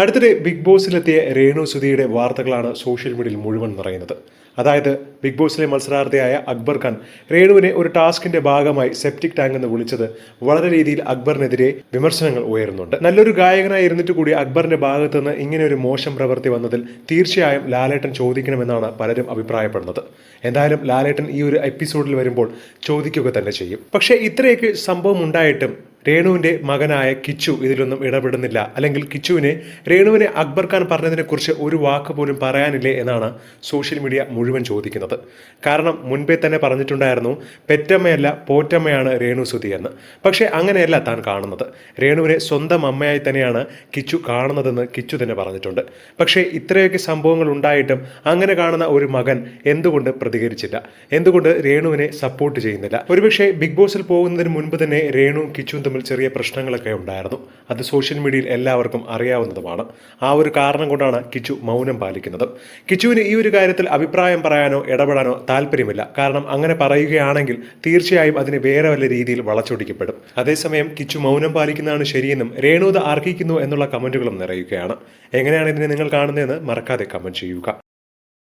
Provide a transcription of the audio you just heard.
അടുത്തിടെ ബിഗ് ബോസിലെത്തിയ രേണു സുധിയുടെ വാർത്തകളാണ് സോഷ്യൽ മീഡിയയിൽ മുഴുവൻ നിറയുന്നത്. അതായത് ബിഗ് ബോസിലെ മത്സരാർത്ഥിയായ അക്ബർ ഖാൻ രേണുവിനെ ഒരു ടാസ്കിന്റെ ഭാഗമായി സെപ്റ്റിക് ടാങ്ക് എന്ന് വിളിച്ചത് വളരെ രീതിയിൽ അക്ബറിനെതിരെ വിമർശനങ്ങൾ ഉയരുന്നുണ്ട്. നല്ലൊരു ഗായകനായി ഇരുന്നിട്ട് കൂടി അക്ബറിന്റെ ഭാഗത്തു നിന്ന് ഇങ്ങനെ ഒരു മോശം പ്രവൃത്തി വന്നതിൽ തീർച്ചയായും ലാലേട്ടൻ ചോദിക്കണമെന്നാണ് പലരും അഭിപ്രായപ്പെടുന്നത്. എന്തായാലും ലാലേട്ടൻ ഈ ഒരു എപ്പിസോഡിൽ വരുമ്പോൾ ചോദിക്കുക തന്നെ ചെയ്യും. പക്ഷേ ഇത്രയൊക്കെ സംഭവം ഉണ്ടായിട്ടും രേണുവിന്റെ മകനായ കിച്ചു ഇതിലൊന്നും ഇടപെടുന്നില്ല. അല്ലെങ്കിൽ കിച്ചുവിനെ രേണുവിനെ അക്ബർ ഖാൻ പറഞ്ഞതിനെക്കുറിച്ച് ഒരു വാക്ക് പോലും പറയാനില്ലേ എന്നാണ് സോഷ്യൽ മീഡിയ മുഴുവൻ ചോദിക്കുന്നത്. കാരണം മുൻപേ തന്നെ പറഞ്ഞിട്ടുണ്ടായിരുന്നു പെറ്റമ്മയല്ല പോറ്റമ്മയാണ് രേണു സുതി എന്ന്. പക്ഷേ അങ്ങനെയല്ല താൻ കാണുന്നത്. രേണുവിനെ സ്വന്തം അമ്മയായി തന്നെയാണ് കിച്ചു കാണുന്നതെന്ന് കിച്ചു തന്നെ പറഞ്ഞിട്ടുണ്ട്. പക്ഷേ ഇത്രയൊക്കെ സംഭവങ്ങൾ ഉണ്ടായിട്ടും അങ്ങനെ കാണുന്ന ഒരു മകൻ എന്തുകൊണ്ട് പ്രതികരിച്ചില്ല? എന്തുകൊണ്ട് രേണുവിനെ സപ്പോർട്ട് ചെയ്യുന്നില്ല? ഒരുപക്ഷെ ബിഗ് ബോസിൽ പോകുന്നതിന് മുൻപ് തന്നെ രേണു കിച്ചുവും തമ്മിൽ ചെറിയ പ്രശ്നങ്ങളൊക്കെ ഉണ്ടായിരുന്നു. അത് സോഷ്യൽ മീഡിയയിൽ എല്ലാവർക്കും അറിയാവുന്നതുമാണ്. ആ ഒരു കാരണം കൊണ്ടാണ് കിച്ചു മൗനം പാലിക്കുന്നത്. കിച്ചുവിന് ഈ ഒരു കാര്യത്തിൽ അഭിപ്രായം പറയാനോ ഇടപെടാനോ താല്പര്യമില്ല. കാരണം അങ്ങനെ പറയുകയാണെങ്കിൽ തീർച്ചയായും അതിന് വേറെ വല്ല രീതിയിൽ വളച്ചൊടിക്കപ്പെടും. അതേസമയം കിച്ചു മൗനം പാലിക്കുന്നതാണ് ശരിയെന്നും രേണുത അർഹിക്കുന്നു എന്നുള്ള കമന്റുകളും നിറയുകയാണ്. എങ്ങനെയാണ് ഇതിനെ നിങ്ങൾ കാണുന്നതെന്ന് മറക്കാതെ കമന്റ് ചെയ്യുക.